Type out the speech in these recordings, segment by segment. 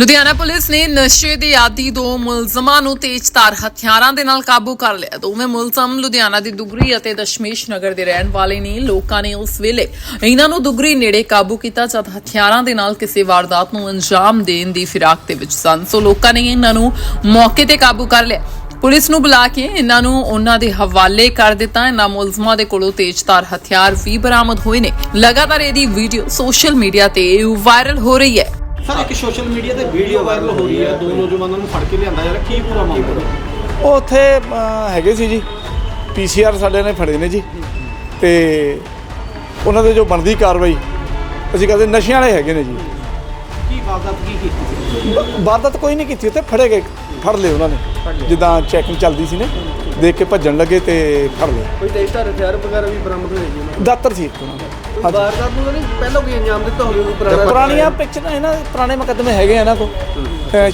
Ludhiana police ਨੇ ਨਸ਼ੇ ਦੇ ਆਦੀ ਦੋ ਮੁਲਜ਼ਮਾਂ ਨੂੰ ਤੇਜ਼ਧਾਰ ਹਥਿਆਰਾਂ ਦੇ ਨਾਲ ਕਾਬੂ ਕਰ ਲਿਆ। ਦੋਵੇਂ ਮੁਲਜ਼ਮ ਲੁਧਿਆਣਾ ਦੀ ਦੁਗਰੀ ਅਤੇ ਦਸ਼ਮੇਸ਼ ਨਗਰ ਦੇ ਰਹਿਣ ਵਾਲੇ ਨੇ। ਲੋਕਾਂ ਨੇ ਉਸ ਵੇਲੇ ਇਹਨਾਂ ਨੂੰ ਦੁਗਰੀ ਨੇੜੇ ਕਾਬੂ ਕੀਤਾ, ਜਦ ਹਥਿਆਰਾਂ ਦੇ ਨਾਲ ਕਿਸੇ ਵਾਰਦਾਤ ਨੂੰ ਅੰਜਾਮ ਦੇਣ ਦੀ ਫਿਰਾਕ ਦੇ ਵਿੱਚ ਸਨ। ਸੋ ਲੋਕਾਂ ਨੇ ਇਹਨਾਂ ਨੂੰ ਮੌਕੇ ਤੇ ਕਾਬੂ ਕਰ ਲਿਆ। ਪੁਲਿਸ ਨੂੰ ਬੁਲਾ ਕੇ ਇਹਨਾਂ ਨੂੰ ਉਹਨਾਂ ਦੇ ਹਵਾਲੇ ਕਰ ਦਿੱਤਾ। ਇਹਨਾਂ ਮੁਲਜ਼ਮਾਂ ਦੇ ਕੋਲੋਂ ਤੇਜ਼ਧਾਰ ਹਥਿਆਰ ਵੀ ਬਰਾਮਦ ਹੋਏ ਨੇ। ਲਗਾਤਾਰ ਇਹਦੀ ਵੀਡੀਓ ਸੋਸ਼ਲ ਮੀਡੀਆ ਤੇ ਵਾਇਰਲ ਹੋ ਰਹੀ ਹੈ। ਸਰ ਇੱਕ ਸੋਸ਼ਲ ਮੀਡੀਆ ਤੇ ਵੀਡੀਓ ਵਾਇਰਲ ਹੋ ਰਹੀ ਹੈ ਦੋ ਨੌਜਵਾਨਾਂ ਨੂੰ ਫੜ ਕੇ ਲਿਆਂਦਾ ਜਾ ਰਿਹਾ। ਕੀ ਪੂਰਾ ਮਾਮਲਾ ਉਹ ਉੱਥੇ ਹੈਗੇ ਸੀ ਜੀ। ਪੀਸੀਆਰ ਸਾਡੇ ਨੇ ਫੜੇ ਨੇ ਜੀ। ਤੇ ਉਹਨਾਂ ਦੇ ਜੋ ਬਣਦੀ ਕਾਰਵਾਈ ਅਸੀਂ ਕਹਿੰਦੇ ਨਸ਼ਿਆਂ ਵਾਲੇ ਹੈਗੇ ਨੇ ਜੀ। ਕੀ ਵਾਰਦਾਤ ਕੀ ਕੀਤੀ ਵਾਰਦਾਤ ਕੋਈ ਨਹੀਂ ਕੀਤੀ ਉੱਥੇ ਫੜੇ ਗਏ ਫੜ ਲਏ ਉਹਨਾਂ ਨੇ। ਜਿੱਦਾਂ ਚੈਕਿੰਗ ਚੱਲਦੀ ਸੀ ਨੇ ਦੇਖ ਕੇ ਭੱਜਣ ਲੱਗੇ ਤੇ ਫੜ ਲਏ। ਕੋਈ ਤੇਜ਼ਧਾਰ ਹਥਿਆਰ ਵਗੈਰਾ ਵੀ ਬਰਾਮਦ ਹੋਏ ਜੀ ਦਾਤਰ ਸੀ ਇੱਕ ਉਹਨਾਂ ਦਾ। ਵਾਰਦਾਤ ਨੂੰ ਤਾਂ ਨਹੀਂ ਪਹਿਲਾਂ ਕੋਈ ਅੰਜਾਮ ਦਿੱਤਾ ਹੋਵੇ ਉਹਨੂੰ ਪੁਰਾਣੀਆਂ ਪਿਕਚਰ ਇਹਨਾਂ ਦੇ ਪੁਰਾਣੇ ਮੁਕੱਦਮੇ ਹੈਗੇ ਆ ਇਹਨਾਂ ਕੋਲ।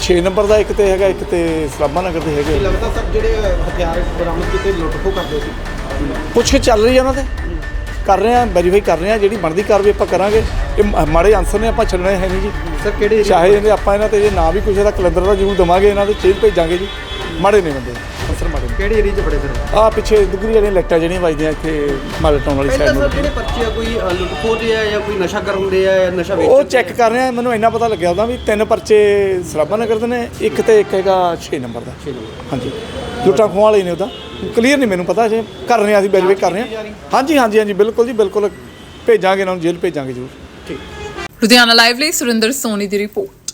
6 ਨੰਬਰ ਦਾ ਇੱਕ ਤੇ ਹੈਗਾ ਇੱਕ ਤੇ ਸਲਾਮਾ ਨਗਰ ਦੇ ਹੈਗੇ। ਲੱਗਦਾ ਸਰ ਜਿਹੜੇ ਹਥਿਆਰ ਬਰਾਮਦ ਕੀਤੇ ਲੁੱਟ ਖੋ ਕਰਦੇ ਸੀ? ਪੁੱਛ ਚੱਲ ਰਹੀ ਹੈ ਉਹਨਾਂ ਤੇ। ਕਰ ਰਹੇ ਆ ਵੈਰੀਫਾਈ ਕਰ ਰਹੇ ਆ ਜਿਹੜੀ ਬਣਦੀ ਕਾਰਵਾਈ ਆਪਾਂ ਕਰਾਂਗੇ। ਇਹ ਮਾੜੇ ਆਨਸਰ ਨੇ ਆਪਾਂ ਛੱਡਣੇ ਹੈ ਨਹੀਂ ਜੀ। ਸਰ ਕਿਹੜੇ ਚਾਹੇ ਇਹਦੇ ਆਪਾਂ ਇਹਨਾਂ ਤੇ ਜੇ ਨਾ ਵੀ ਕੁਛ ਇਹਦਾ ਕਲੰਦਰ ਦਾ ਜ਼ਰੂਰ ਦਵਾਂਗੇ ਇਹਨਾਂ ਦੇ ਚੇਂਜ ਭੇਜਾਂਗੇ ਜੀ। ਮਾੜੇ ਨੇ ਬੰਦੇ। ਆਨਸਰ ਮਾੜੇ ਕਿਹੜੇ ਏਰੀਆ 'ਚ ਫੜੇ ਸਰ ਆ ਪਿੱਛੇ ਦੁਗਰੀ ਵਾਲੀਆਂ ਲਾਈਟਾਂ ਜਿਹੜੀਆਂ ਵੱਜਦੀਆਂ ਇੱਥੇ ਮਾਲ ਟਾਊਨ ਵਾਲੀ ਸਾਈਡ ਸਰ ਨੂੰ। ਜਿਹੜੇ ਪਰਚੇ ਆ ਕੋਈ ਅ, ਲੁੱਟ ਦੇ ਆ ਜਾਂ ਕੋਈ ਨਸ਼ਾ ਕਰਨ ਦੇ ਆ ਜਾਂ ਨਸ਼ਾ ਵੇਚਣ ਉਹ ਦੇ ਚੈੱਕ? ਕਰ ਰਹੇ ਆ ਮੈਨੂੰ ਇੰਨਾ ਪਤਾ ਲੱਗਿਆ ਉਹਦਾ ਵੀ ਤਿੰਨ ਪਰਚੇ ਸਰਾਬਾ ਨਗਰ ਦੇ ਨੇ ਇੱਕ ਤੇ ਇੱਕ ਹੈਗਾ 6 ਨੰਬਰ ਦਾ। ਹਾਂਜੀ। ਲੁੱਟਾਂ ਖੋਹਾਂ ਵਾਲੇ ਨੇ ਉਹਦਾ। ਕਲੀਅਰ ਨਹੀਂ ਮੈਨੂੰ ਪਤਾ ਜੇ ਕਰ ਰਹੇ ਆ ਅਸੀਂ ਵੈਰੀਫਾਈ ਕਰ ਰਹੇ ਆ। ਹਾਂਜੀ ਹਾਂਜੀ। ਹਾਂਜੀ ਬਿਲਕੁਲ ਜੀ ਬਿਲਕੁਲ। ਭੇਜਾਂਗੇ ਇਹਨਾਂ ਨੂੰ ਜੇਲ੍ਹ ਭੇਜਾਂਗੇ ਜ਼ਰੂਰ। ਲੁਧਿਆਣਾ ਲਾਈਵ ਲਈ ਸੁਰਿੰਦਰ ਸੋਨੀ ਦੀ ਰਿਪੋਰਟ।